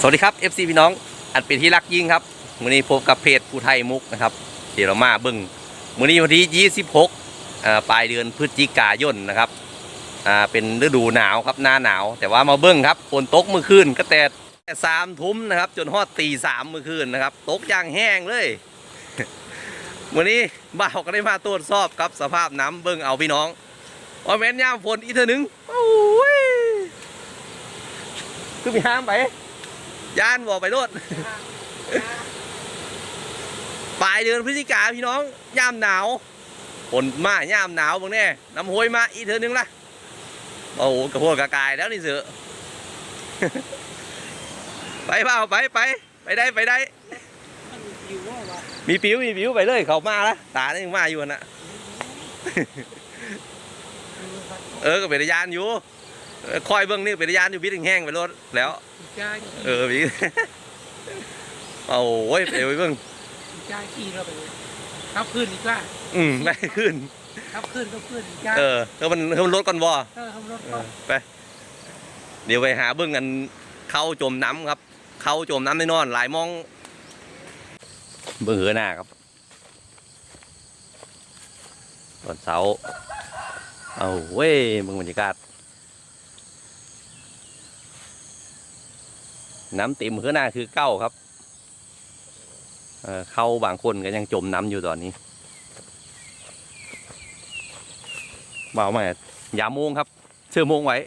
สวัสดีครับ FC พี่น้อง อันเป็นที่รักยิ่งครับมื้อนี้พบกับเพจผู้ไทยมุกนะครับเดี๋ยวเรามาเบิ่งมื้อนี้วันที่ 26ปลายเดือนพฤศจิกายนนะครับเป็นฤดูหนาวครับหน้าหนาว แต่ว่ามาเบิ่งครับฝนตกเมื่อคืนก็แต่สามทุ่มนะครับ จนฮอดตีสามเมื่อคืนนะครับ ตกอย่างแห้งเลยวันนี้บ่าวก็ได้มาตรวจสอบครับสภาพน้ำเบิ่งเอาพี่น้องว่าแม่นยามฝนอีเทอหนึ่งโอ้ยคือมีห้ามไป ย่านบอกไปรถปลายเดือนพฤศจิกาพี่น้องย่ามหนาวฝนมาย่ามหนาวบางแน่น้ำห้วยมาอีกเทอนึงละโอ้โหกระโพดกระกายแล้วนี่เสือไปเปล่าไปไปไปได้ไปได้ มีปิวมีปิวไปเลยเขามาละตาเนี่ยยังมาอยู่น่ะ เออก็เป็นยานอยู่ คอยเบื้องนี่เป็นยานอยู่บิดแห้งๆไปรถแล้วจ้าเออพี่โอ้ยไปเบิ่งจ้าขี่เราไปเลยขับขึ้นดีกว่าอืมไม่ขึ้นขับขึ้นก็ขึ้นจ้าเออเออมันเออมันลดก่อนบ่เออขับรถเอก็อไป เดี๋ยวไปหาเบิ่งกันเข้าจมน้ำครับ เข้าจมน้ำแน่นอน หลายมอง เบิ่งเหือหน้าครับตอนเสาร์เอาเว้ยเบิ่งบรรยากาศ น้ำเต็มเหือหน้าคือเก้าครับเเข้าบางคนก็ยังจมน้ำอยู่ตอนนี้เบาไหมยาโมงครับ เชื่อโมงไว้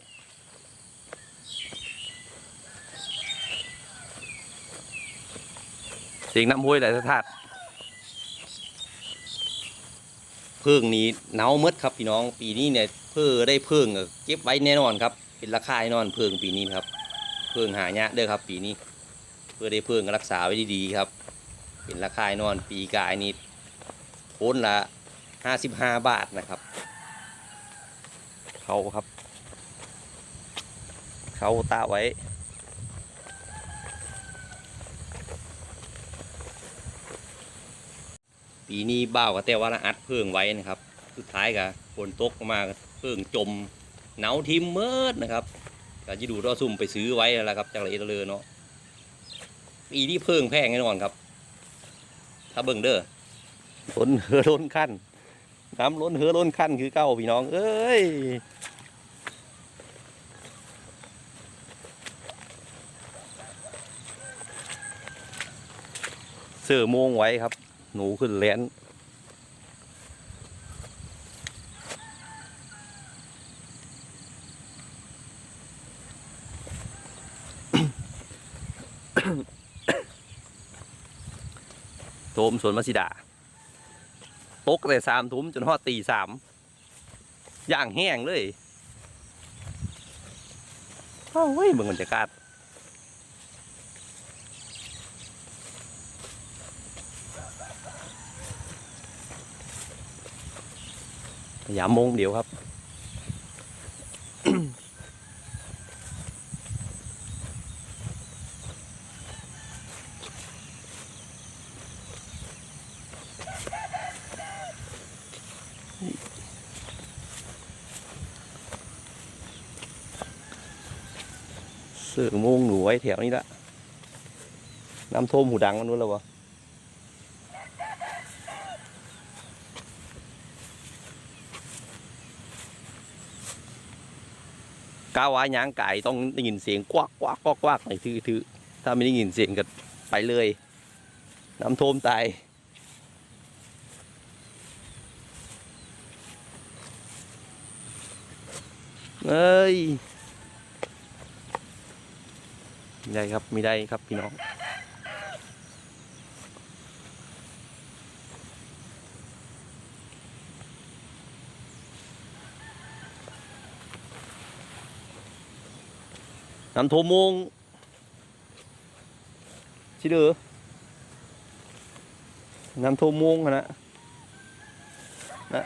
เสียงน้ำห้วยไหลสะทัดเพิ่งนี้เน่ามืดครับพี่น้องปีนี้เนี่ยเพิ่งได้เพิ่งเก็บไว้แน่นอนครับ เป็นราคาแน่นอนเพิ่งปีนี้ครับ พิ่งหายากเด้อครับ ปีนี้ เพื่อได้เพิ่งรักษาไว้ดีๆครับเป็นราคาแน่อนปีกายนี้โคนละห้าสิบห้าบาทนะครับเขาครับ เขาตาไว้ปีนี้บ้าวก็แต่ว่าอัดเพิ่งไว้นะครับ สุดท้ายก็ฝนตกมากเพิ่งจม เหนาทิมเมิดนะครับ ก็จะดูรอซุ่มไปซื้อไว้แล้วล่ะครับจากละเอตะเลอเนาะปีนี้เพิ่งแพงแน่นอนครับ ถ้าเบิ่งเด้อล้นเหือล้นขั้นน้ำล้นเหือล้นขั้นคือเก้าพี่น้อง เอ้ยเสื้อโมงไว้ครับ หนูขึ้นแลน โทมสวนมัสิดา ตกแต่สามทุ่มจนฮอดตีสามย่างแห้งเลยโอ้ยเบิ่งบรรยากาศยามโมงเดียวครับ เสือโมงหนูไว้แถวนี้ละน้ำท่วมหูดังมันนู้นแล้ววะก้าวายางไก่ต้องได้ยินเสียงกวักกวักกวักกวักหน่อยถือถือถ้าไม่ได้ยินเสียงก็ไปเลย น้ำท่วมตายเอ้ย ไม่ได้ครับไม่ได้ครับพี่น้องน้ำทมงชิเดือน้ำทมงนะนะ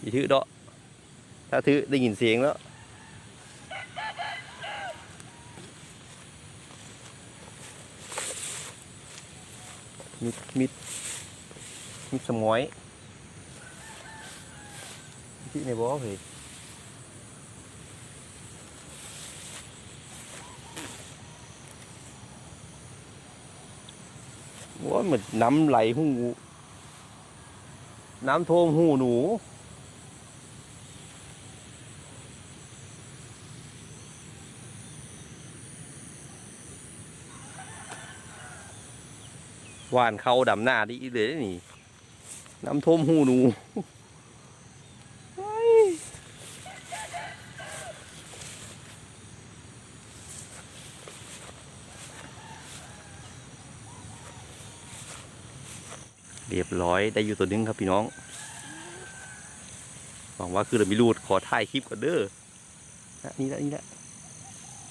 อย่าถือดาะถ้าถือได้ยินเสียงแล้ว มิดมิดมิดสมอยที่ในบ่อเหรอว่ามันน้ำไหลหูน้ำท่วมหูหนู วานเขาดำหน้าดีเลยนี่น้ำท่วมหูหนูเรียบร้อยได้อยู่ตัวนึงครับพี่น้องหวังว่าคือเราไม่รูดขอถ่ายคลิปก่อนเด้อน,นี่ละนี่ละ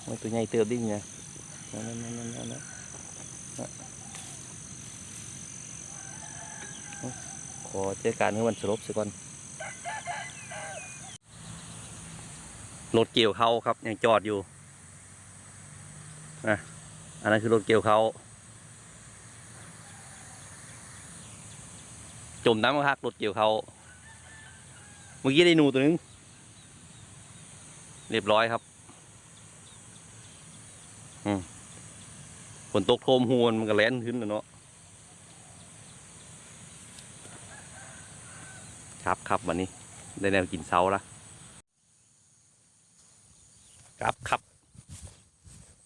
มันตัวใหญ่เติบดิ้งไงนั่นนั่นนั่นนั่นนั่นนะเอา ขอเจอการให้มันสลบสักก่อนรถเกี่ยวเขาครับ ยังจอดอยู่นะอันนั้นคือรถเกี่ยวเขาจมน้ำครับรถเกี่ยวเขาเมื่อกี้ได้หนูตัวนึง เรียบร้อยครับฝนตกโทมหวนมันก็แล่นขึ้นแล้วเนาะ ครับครับวันนี้ได้แนวกินเช้าละครับครับ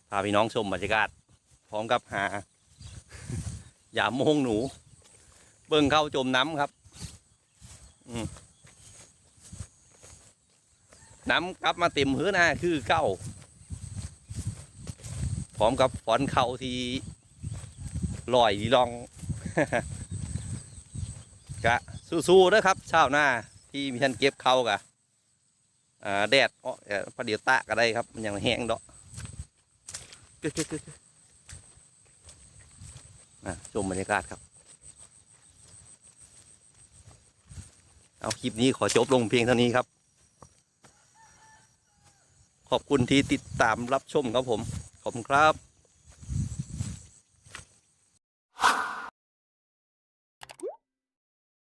พาพี่น้องชมบรรยากาศ พร้อมกับหาอย่าโมงหนู เบิ่งเข้าจมน้ำครับอืมน้ำกลับมาเต็มพื้นนะคือเก้าพร้อมกับฝอนเข่าที่ลอยดีลอง กะ สู้ๆนะครับชาวนาที่มีท่านเก็บเขากะแดดอ้อเออพอเดี๋ยวตะก็ได้ครับ มันยังแห้งดอกกึกกึกกึกกึกอะชมบรรยากาศครับ เอาคลิปนี้ขอจบลงเพียงเท่านี้ครับ ขอบคุณที่ติดตามรับชมครับผม ขอบคุณครับ